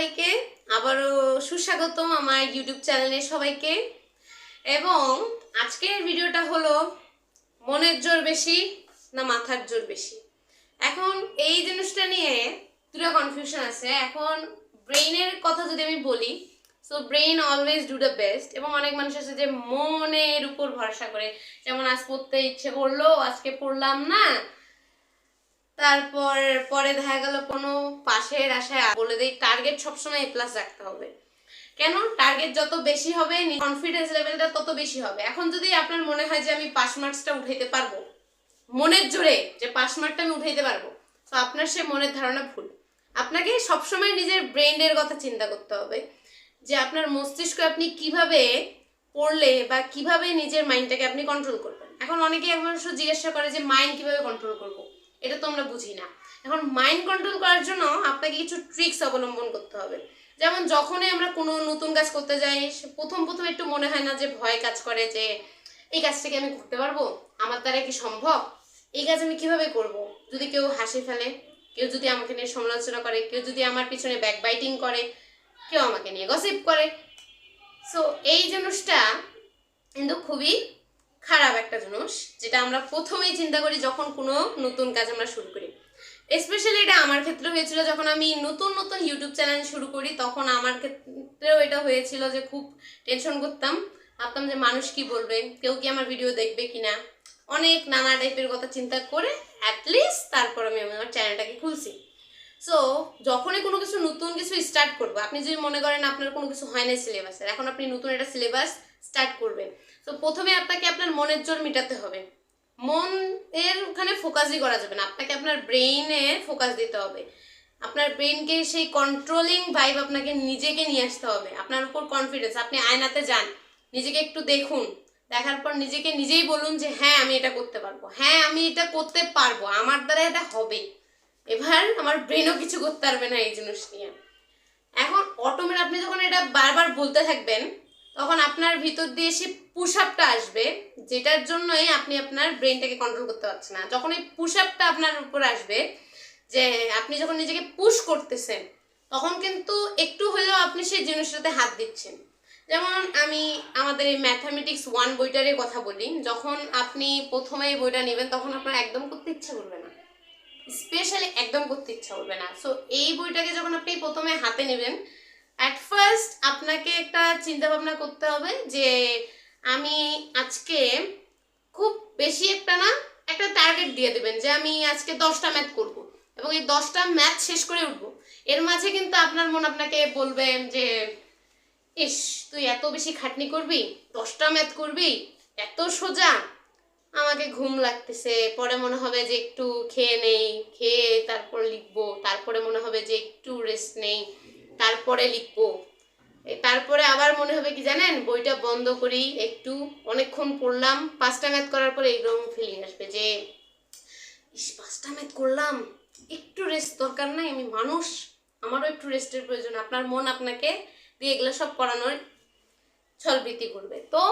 সবাইকে। আবারও সুস্বাগতম আমার ইউটিউব চ্যানেলে সবাইকে। এবং আজকের ভিডিওটা হলো মনের জোর বেশি না মাথার জোর বেশি? এখন এই জিনিসটা নিয়ে দুটো কনফিউশন আছে। এখন ব্রেইনের কথা যদি আমি বলি so brain always do the best এবং অনেক মানুষ আছে যে মনের উপর ভরসা করে। যেমন আজ পড়তে ইচ্ছে করল, আজকে পড়লাম না তারপর, পরে দেখা গেল কোনো পাশের আশায় বলে দেই টার্গেট সবসময় এ প্লাস রাখতে হবে। কেন? টার্গেট যত বেশি হবে কনফিডেন্স লেভেলটা তত বেশি হবে। এখন যদি আপনার মনে হয় যে আমি পাস মার্কসটা উঠাইতে পারব, মনের জোরে যে পাস মার্কটা আমি উঠাইতে পারব, তো আপনার সে মনের ধারণা ভুল। আপনাকে সবসময় নিজের ব্রেনের কথা চিন্তা করতে হবে, যে আপনার মস্তিষ্ক আপনি কীভাবে পড়লে বা কীভাবে নিজের মাইন্ডটাকে আপনি কন্ট্রোল করবেন। এখন অনেকে এখন জিজ্ঞাসা করে যে মাইন্ড কীভাবে কন্ট্রোল করব? এটা তো আমরা বুঝি না। এখন মাইন্ড কন্ট্রোল করার জন্য আপনাকে কিছু ট্রিক্স অবলম্বন করতে হবে। যেমন যখনই আমরা কোনো নতুন কাজ করতে যাই প্রথম প্রথম একটু মনে হয় না যে ভয় কাজ করে যে, এই কাজটা কি আমি করতে পারব? আমার দ্বারা কি সম্ভব? এই কাজ আমি কীভাবে করব? যদি কেউ হাসি ফেলে, কেউ যদি আমাকে নিয়ে সমালোচনা করে, কেউ যদি আমার পিছনে ব্যাক বাইটিং করে, কেউ আমাকে নিয়ে গসিপ করে। সো এই জিনিসটা কিন্তু খুবই খারাপ একটা জিনিস, যেটা আমরা প্রথমেই চিন্তা করি যখন কোনো নতুন কাজ আমরা শুরু করি। স্পেশালি এটা আমার ক্ষেত্রে হয়েছিল যখন আমি নতুন নতুন ইউটিউব চ্যানেল শুরু করি, তখন আমার ক্ষেত্রেও এটা হয়েছিল যে খুব টেনশন করতাম। ভাবতাম যে মানুষ কি বলবে, কেউ কি আমার ভিডিও দেখবে কি না অনেক নানা টাইপের কথা চিন্তা করে অ্যাটলিস্ট তারপর আমি আমার চ্যানেলটাকে খুলছি। সো যখনই কোনো কিছু নতুন কিছু স্টার্ট করব, আপনি যদি মনে করেন আপনার কোনো কিছু হয় না সিলেবাসের এখন আপনি নতুন একটা সিলেবাস স্টার্ট করবেন তো প্রথমে আপনাকে আপনার মনের জোর মেটাতে হবে। মন এর ওখানে ফোকাসই করা যাবে না। আপনাকে আপনার ব্রেইনে ফোকাস দিতে হবে। আপনার ব্রেনকে সেই কন্ট্রোলিং ভাইব আপনাকে নিজেকে নিয়ে আসতে হবে। আপনার উপর কনফিডেন্স আপনি আয়নাতে যান। নিজেকে একটু দেখুন। দেখার পর নিজেকে নিজেই বলুন যে হ্যাঁ আমি এটা করতে পারব। হ্যাঁ আমি এটা করতে পারব। আমার দ্বারা এটা হবে। এবার আমার ব্রেনও কিছু করতে পারবে না এই জিনিস নিয়ে। এখন অটোমেট আপনি যখন এটা বারবার বলতে থাকবেন তখন আপনার ভিতর দিয়ে সে পুশ আপটা আসবে, যেটার জন্যই আপনি আপনার ব্রেনটাকে কন্ট্রোল করতে পারছেন না। যখন এই পুশ আপটা আপনার উপর আসবে, যে আপনি যখন নিজেকে পুশ করতেছেন, তখন কিন্তু একটু হলেও আপনি সেই জিনিসটাতে হাত দিচ্ছেন। যেমন আমি আমাদের এই ম্যাথামেটিক্স ওয়ান বইটারই কথা বলি, যখন আপনি প্রথমে এই বইটা নেবেন, তখন আপনার একদম করতে ইচ্ছা করবে না। স্পেশালি একদম করতে ইচ্ছা করবে না। সো এই বইটাকে যখন আপনি প্রথমে হাতে নেবেন অ্যাট ফার্স্ট আপনাকে একটা চিন্তা ভাবনা করতে হবে যে আমি আজকে খুব বেশি একটা না, একটা টার্গেট দিয়ে দেবেন যে আমি আজকে দশটা ম্যাথ করব। এবং এই দশটা ম্যাথ শেষ করে উঠবো। এর মাঝে কিন্তু আপনার মন আপনাকে বলবেন যে, ইস, তুই এত বেশি খাটনি করবি? দশটা ম্যাথ করবি? এত সোজা? আমাকে ঘুম লাগতেছে। পরে মনে হবে যে একটু খেয়ে নেই, খেয়ে তারপর লিখব। তারপরে মনে হবে যে একটু রেস্ট নেই। তারপরে লিখব। তারপরে আবার মনে হবে কি জানেন? বইটা বন্ধ করি একটু অনেকক্ষণ পড়লাম পাঁচটা ম্যাথ করার পরে এইরকম ফিলিং আসবে যে, ইস পাঁচটা ম্যাথ করলাম, একটু রেস্ট দরকার নাই, আমি মানুষ, আমারও একটু রেস্টের প্রয়োজন, আপনার মন আপনাকে দিয়ে এগুলো সব করানোর ছলবৃত্তি করবে। তো,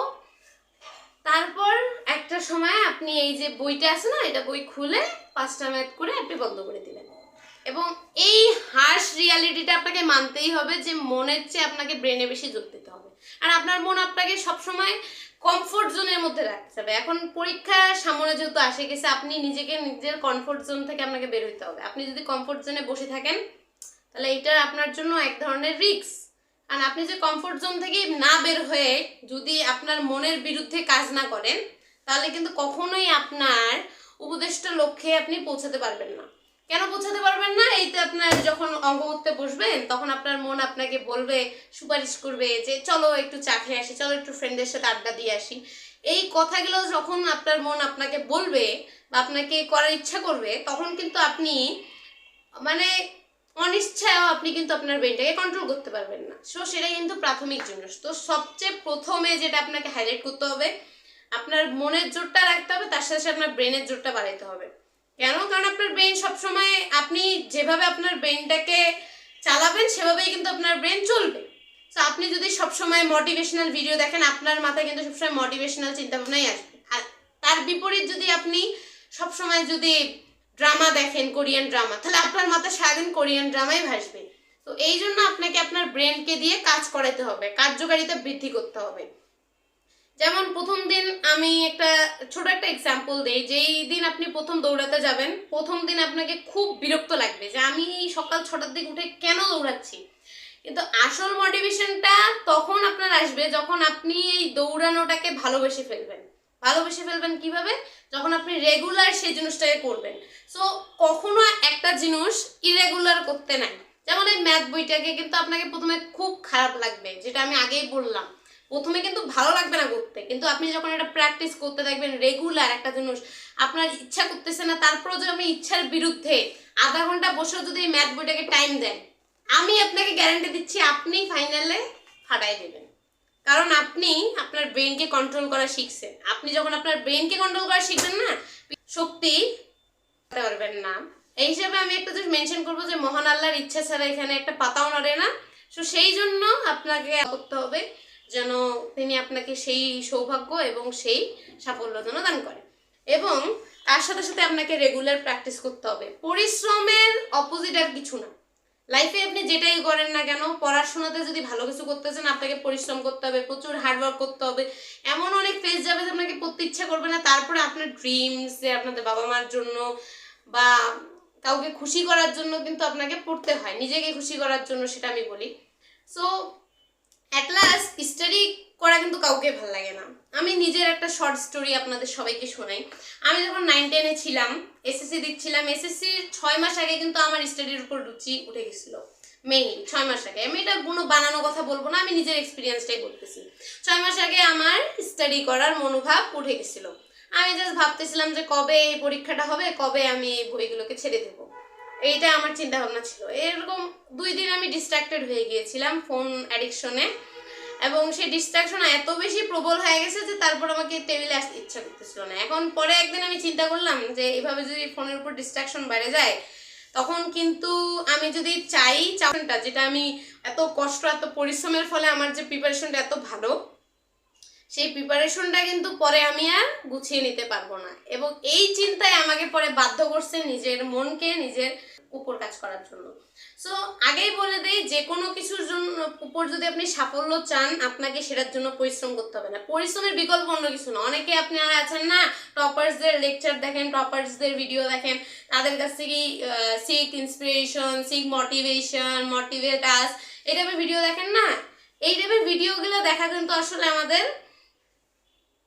তারপর একটা সময় আপনি এই যে বইটা আছে না, এটা বই খুলে পাঁচটা ম্যাথ করে আপনি বন্ধ করে দিলেন। এবং এই হার্শ রিয়ালিটিটা আপনাকে মানতেই হবে যে মনের চেয়ে আপনাকে ব্রেনে বেশি জোর দিতে হবে। আর আপনার মন আপনাকে সবসময় কমফোর্ট জোনের মধ্যে রাখতে হবে। এখন পরীক্ষা সামনে যেহেতু আসে গেছে, আপনি নিজেকে নিজের কমফোর্ট জোন থেকে আপনাকে বের হইতে হবে। আপনি যদি কমফোর্ট জোনে বসে থাকেন, তাহলে এটা আপনার জন্য এক ধরনের রিস্ক আর আপনি যে কমফোর্ট জোন থেকে না বের হয়ে যদি আপনার মনের বিরুদ্ধে কাজ না করেন, তাহলে কিন্তু কখনোই আপনার উপদেষ্ট লক্ষ্যে আপনি পৌঁছাতে পারবেন না। কেন বোঝাতে পারবেন না? এই তো আপনার যখন অঙ্ক করতে বসবেন, তখন আপনার মন আপনাকে বলবে, সুপারিশ করবে যে, চলো একটু চা খেয়ে আসি, চলো একটু ফ্রেন্ডের সাথে আড্ডা দিয়ে আসি। এই কথাগুলো যখন আপনার মন আপনাকে বলবে বা আপনাকে করার ইচ্ছা করবে, তখন কিন্তু আপনি মানে অনিচ্ছায় আপনি কিন্তু আপনার ব্রেনটাকে কন্ট্রোল করতে পারবেন না। সো সেটা কিন্তু প্রাথমিক জিনিস তো সবচেয়ে প্রথমে যেটা আপনাকে হাইলাইট করতে হবে, আপনার মনের জোরটা রাখতে হবে, তার সাথে সাথে আপনার ব্রেনের জোরটা বাড়াইতে হবে। কেন? কারণ আপনার ব্রেন সবসময় আপনি যেভাবে আপনার ব্রেনটাকে চালাবেন, সেভাবেই কিন্তু আপনার ব্রেন চলবে। তো আপনি যদি সবসময় মোটিভেশনাল ভিডিও দেখেন, আপনার মাথায় কিন্তু সবসময় মোটিভেশনাল চিন্তাভাবনাই আসবে। আর তার বিপরীত যদি আপনি সবসময় যদি ড্রামা দেখেন কোরিয়ান ড্রামা তাহলে আপনার মাথায় সারাদিন কোরিয়ান ড্রামাই ভাসবে। তো এই জন্য আপনাকে আপনার ব্রেনকে দিয়ে কাজ করাতে হবে, কার্যকারিতা বৃদ্ধি করতে হবে। যেমন প্রথম দিন আমি একটা ছোট একটা এক্সাম্পল দিই, যেই দিন আপনি প্রথম দৌড়াতে যাবেন, প্রথম দিন আপনাকে খুব বিরক্ত লাগবে যে আমি সকাল ছটার দিকে উঠে কেন দৌড়াচ্ছি? কিন্তু আসল মোটিভেশনটা তখন আপনার আসবে যখন আপনি এই দৌড়ানোটাকে ভালোবেসে ফেলবেন। ভালোবেসে ফেলবেন কীভাবে? যখন আপনি রেগুলার সেই জিনিসটাকে করবেন। সো কখনো একটা জিনিস ইরেগুলার করতে নাই। যেমন এই ম্যাথ বইটাকে কিন্তু আপনাকে প্রথমে খুব খারাপ লাগবে, যেটা আমি আগেই বললাম। প্রথমে কিন্তু ভালো লাগবে না করতে কিন্তু আপনি যখন এটা প্র্যাকটিস করতে থাকবেন রেগুলার একটা জিনিস, আপনার ইচ্ছা করতেছে না, তারপরেও যদি আপনি ইচ্ছার বিরুদ্ধে আধা ঘণ্টা বসেও যদি এই ম্যাথ বইটাকে টাইম দেন, আমি আপনাকে গ্যারান্টি দিচ্ছি আপনি ফাইনালে ফাটাই দেবেন। কারণ আপনি আপনার ব্রেনকে কন্ট্রোল করা শিখছেন। আপনি যখন আপনার ব্রেনকে কন্ট্রোল করা শিখবেন না, শক্তি পারবেন না। এই হিসাবে আমি একটা জিনিস মেনশন করব যে মহান আল্লাহর ইচ্ছা ছাড়া এখানে একটা পাতাও নড়ে না। সো সেই জন্য আপনাকে করতে হবে যেন তিনি আপনাকে সেই সৌভাগ্য এবং সেই সাফল্য যেন দান করে। এবং তার সাথে সাথে আপনাকে রেগুলার প্র্যাকটিস করতে হবে। পরিশ্রমের অপোজিট আর কিছু না। লাইফে আপনি যেটাই করেন না কেন, পড়াশোনাতে যদি ভালো কিছু করতে চান, আপনাকে পরিশ্রম করতে হবে, প্রচুর হার্ডওয়ার্ক করতে হবে। এমন অনেক ফেজ যাবে যে আপনাকে পড়তে ইচ্ছা করবে না, তারপরে আপনার ড্রিমস যে আপনাদের বাবা মার জন্য বা কাউকে খুশি করার জন্য কিন্তু আপনাকে পড়তে হয়। নিজেকে খুশি করার জন্য সেটা আমি বলি। সো অ্যাট লাস্ট স্টাডি করা কিন্তু কাউকে ভালো লাগে না। আমি নিজের একটা শর্ট স্টোরি আপনাদের সবাইকে শোনাই। আমি যখন নাইন টেনে ছিলাম এসএসসি দিচ্ছিলাম এসএসসি ছয় মাস আগে কিন্তু আমার স্টাডির উপর রুচি উঠে গেছিল। মেইনলি ছয় মাস আগে। আমি এটা কোনো বানানো কথা বলব না, আমি নিজের এক্সপিরিয়েন্সটাই বলতেছি। ছয় মাস আগে আমার স্টাডি করার মনোভাব উঠে গেছিল। আমি জাস্ট ভাবতেছিলাম যে কবে এই পরীক্ষাটা হবে, কবে আমি এই বইগুলোকে ছেড়ে দেবো। এইটা আমার চিন্তা ভাবনা ছিল। এরকম দুই দিন আমি ডিস্ট্রাক্টেড হয়ে গিয়েছিলাম ফোন অ্যাডিকশনে এবং সেই ডিস্ট্রাকশন এত বেশি প্রবল হয়ে গেছে যে তারপর আমাকে টেবিলে আসতে ইচ্ছা করতেছিল না। এখন পরে একদিন আমি চিন্তা করলাম যে এইভাবে যদি ফোনের উপর ডিস্ট্রাকশন বেড়ে যায়, তখন কিন্তু আমি যদি চাই চাউনটা যেটা আমি এত কষ্ট, এত পরিশ্রমের ফলে আমার যে প্রিপারেশনটা এত ভালো সেই প্রিপারেশনটা কিন্তু পরে আমি আর গুছিয়ে নিতে পারব না। এবং এই চিন্তায় আমাকে পরে বাধ্য করছে নিজের মনকে, নিজের উপর কাজ করার জন্য। সো আগেই বলে দেই, যে কোনো কিছুর জন্য, উপর যদি আপনি সাফল্য চান, আপনাকে সেটার জন্য পরিশ্রম করতে হবে না। পরিশ্রমের বিকল্প অন্য কিছু না। অনেকে আপনারা আছেন না টপার্সদের লেকচার দেখেন টপার্সদের ভিডিও দেখেন, তাদের কাছ থেকে seek inspiration seek motivation motivate us এই টাইপের ভিডিও দেখেন না? এই টাইপের ভিডিওগুলো দেখা কিন্তু আসলে আমাদের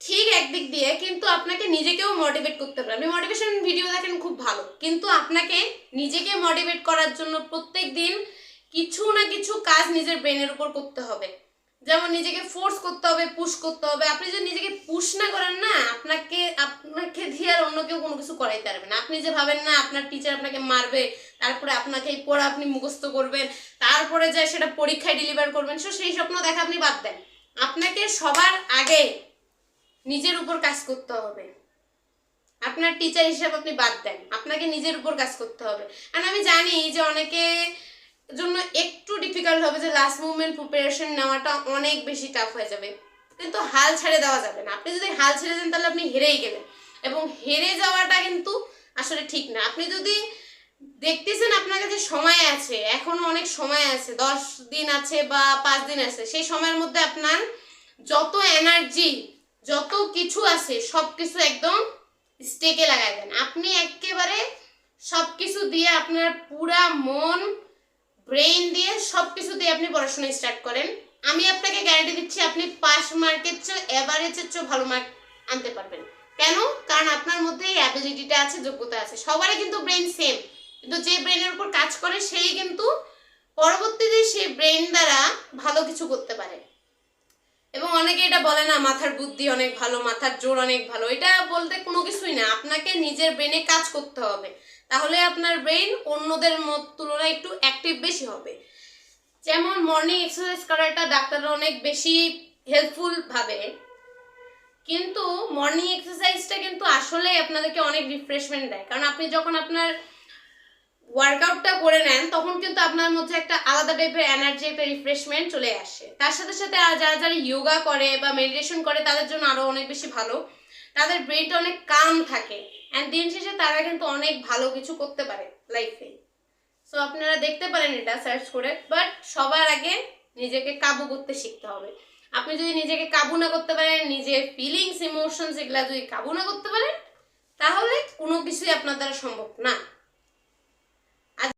ঠিক একদিক দিয়ে কিন্তু আপনাকে নিজেকেও মোটিভেট করতে পারে আপনি মোটিভেশন ভিডিও দেখেন, খুব ভালো। কিন্তু আপনাকে নিজেকে মোটিভেট করার জন্য প্রত্যেক দিন কিছু না কিছু কাজ নিজের ব্রেনের উপর করতে হবে। যেমন নিজেকে ফোর্স করতে হবে পুশ করতে হবে। আপনি যদি নিজেকে পুশ না করেন না, আপনাকে আপনাকে দিয়ে আর অন্য কেউ কোনো কিছু করাইতে পারবে না। আপনি যে ভাবেন না, আপনার টিচার আপনাকে মারবে, তারপরে আপনাকে এই পড়া আপনি মুখস্থ করবেন, তারপরে যায় সেটা পরীক্ষায় ডেলিভার করবেন, সো সেই স্বপ্ন দেখা আপনি বাদ দেন। আপনাকে সবার আগে নিজের উপর কাজ করতে হবে। আপনার টিচার হিসাবে আপনি বাদ দেন। আপনাকে নিজের উপর কাজ করতে হবে। আর আমি জানি যে অনেকে জন্য একটু ডিফিকাল্ট হবে যে লাস্ট মুভমেন্ট প্রিপারেশন নেওয়াটা অনেক বেশি টাফ হয়ে যাবে। কিন্তু হাল ছেড়ে দেওয়া যাবে না। আপনি যদি হাল ছেড়ে দেন, তাহলে আপনি হেরেই গেলেন। এবং হেরে যাওয়াটা কিন্তু আসলে ঠিক না। আপনি যদি দেখতেছেন আপনার কাছে সময় আছে, এখনও অনেক সময় আছে, দশ দিন আছে বা পাঁচ দিন আছে, সেই সময়ের মধ্যে আপনার যত এনার্জি যত কিছু আছে সব কিছু একদম স্টেকে লাগাই দেন। আপনি একেবারে সব কিছু দিয়ে আপনার পুরা মন, ব্রেইন দিয়ে সব কিছু দিয়ে আপনি পড়াশোনা স্টার্ট করেন। আমি আপনাকে গ্যারান্টি দিচ্ছি, আপনি পাস মার্কের চেয়ে অ্যাভারেজের চেয়ে ভালো মার্ক আনতে পারবেন। কেন? কারণ আপনার মধ্যে এই অ্যাবিলিটিটা আছে, যোগ্যতা আছে। সবারই কিন্তু ব্রেন সেম কিন্তু যে ব্রেনের উপর কাজ করে, সেই কিন্তু পরবর্তীতে সেই ব্রেন দ্বারা ভালো কিছু করতে পারে। এবং অনেকে এটা বলে না, মাথার বুদ্ধি অনেক ভালো, মাথার জোর অনেক ভালো। এটা বলতে কোনো কিছুই না। আপনাকে নিজের ব্রেনে কাজ করতে হবে। তাহলে আপনার ব্রেন অন্যদের মত তুলনায় একটু অ্যাক্টিভ বেশি হবে। যেমন মর্নিং এক্সারসাইজ করাটা ডাক্তাররা অনেক বেশি হেল্পফুল ভাবে। কিন্তু মর্নিং এক্সারসাইজটা কিন্তু আসলে আপনাদেরকে অনেক রিফ্রেশমেন্ট দেয়। কারণ আপনি যখন আপনার ওয়ার্কআউটটা করে নেন, তখন কিন্তু আপনার মধ্যে একটা আলাদা টাইপের এনার্জি একটা রিফ্রেশমেন্ট চলে আসে। তার সাথে সাথে যারা যারা ইয়োগা করে বা মেডিটেশন করে, তাদের জন্য আরও অনেক বেশি ভালো। তাদের ব্রেনটা অনেক কাম থাকে। অ্যান্ড দিন শেষে তারা কিন্তু অনেক ভালো কিছু করতে পারে লাইফে সো আপনারা দেখতে পারেন এটা সার্চ করে। বাট সবার আগে নিজেকে কাবু করতে শিখতে হবে। আপনি যদি নিজেকে কাবু না করতে পারেন, নিজের ফিলিংস ইমোশনস এগুলা যদি কাবু না করতে পারেন, তাহলে কোনো কিছুই আপনার দ্বারা সম্ভব না।